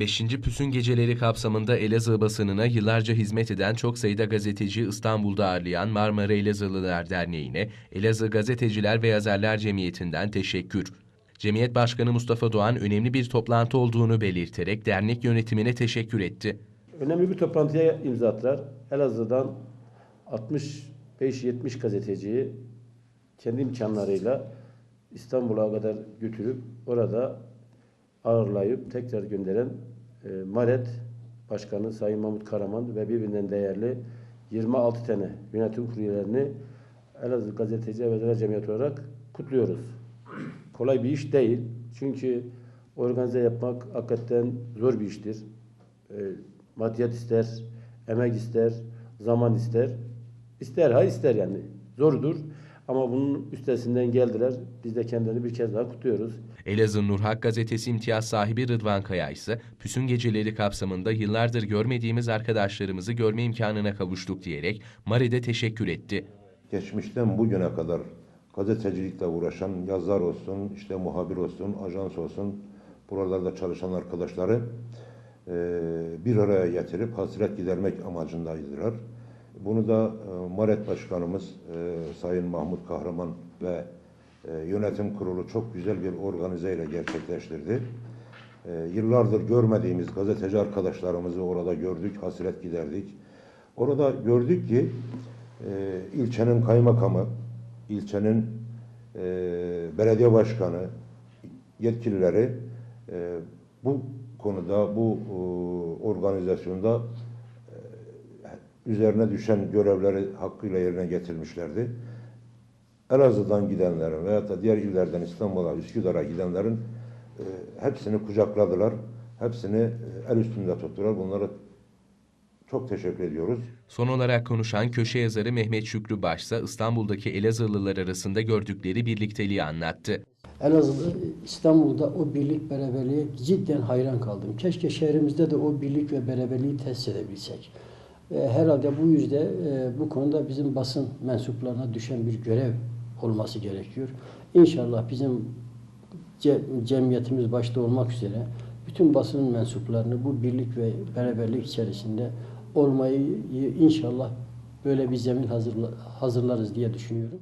5. Püsün Geceleri kapsamında Elazığ basınına yıllarca hizmet eden çok sayıda gazeteci İstanbul'da ağırlayan Marmara Elazığlılar Derneği'ne Elazığ Gazeteciler ve Yazarlar Cemiyeti'nden teşekkür. Cemiyet Başkanı Mustafa Doğan önemli bir toplantı olduğunu belirterek dernek yönetimine teşekkür etti. Önemli bir toplantıya imza attılar. Elazığ'dan 65-70 gazeteciyi kendi imkanlarıyla İstanbul'a kadar götürüp orada ağırlayıp tekrar gönderen e, Maret Başkanı Sayın Mahmut Karaman ve birbirinden değerli 26 tane yönetim kurulu üyelerini Elazığ Gazeteci ve Cemiyeti olarak kutluyoruz. Kolay bir iş değil. Çünkü organize yapmak hakikaten zor bir iştir. E, maddiyat ister, emek ister, zaman ister. İster ha ister yani. Zordur. Ama bunun üstesinden geldiler. Biz de kendilerini bir kez daha kutluyoruz. Elazığ Nurhak gazetesi imtiyaz sahibi Rıdvan Kaya ise Püsün Geceleri kapsamında yıllardır görmediğimiz arkadaşlarımızı görme imkanına kavuştuk diyerek Mari'de teşekkür etti. geçmişten bugüne kadar gazetecilikle uğraşan yazar olsun, işte muhabir olsun, ajans olsun, buralarda çalışan arkadaşları bir araya getirip hasret gidermek amacındaydılar. Bunu da e, Maret Başkanımız e, Sayın Mahmut Kahraman ve e, yönetim kurulu çok güzel bir organizeyle gerçekleştirdi. Yıllardır görmediğimiz gazeteci arkadaşlarımızı orada gördük, hasret giderdik. Orada gördük ki ilçenin kaymakamı, ilçenin belediye başkanı, yetkilileri bu konuda, bu organizasyonda üzerine düşen görevleri hakkıyla yerine getirmişlerdi. Elazığ'dan gidenlerin veyahut da diğer illerden İstanbul'a, Üsküdar'a gidenlerin e, hepsini kucakladılar. Hepsini e, el üstünde tuttular. Bunlara çok teşekkür ediyoruz. Son olarak konuşan köşe yazarı Mehmet Şükrü Başsa İstanbul'daki Elazığlılar arasında gördükleri birlikteliği anlattı. Elazığ'da, İstanbul'da o birlik beraberliğe cidden hayran kaldım. Keşke şehrimizde de o birlik ve beraberliği tesis edebilsek. E, herhalde bu yüzden e, bu konuda bizim basın mensuplarına düşen bir görev olması gerekiyor. İnşallah bizim ce- cemiyetimiz başta olmak üzere bütün basın mensuplarını bu birlik ve beraberlik içerisinde olmayı inşallah böyle bir zemin hazırla- hazırlarız diye düşünüyorum.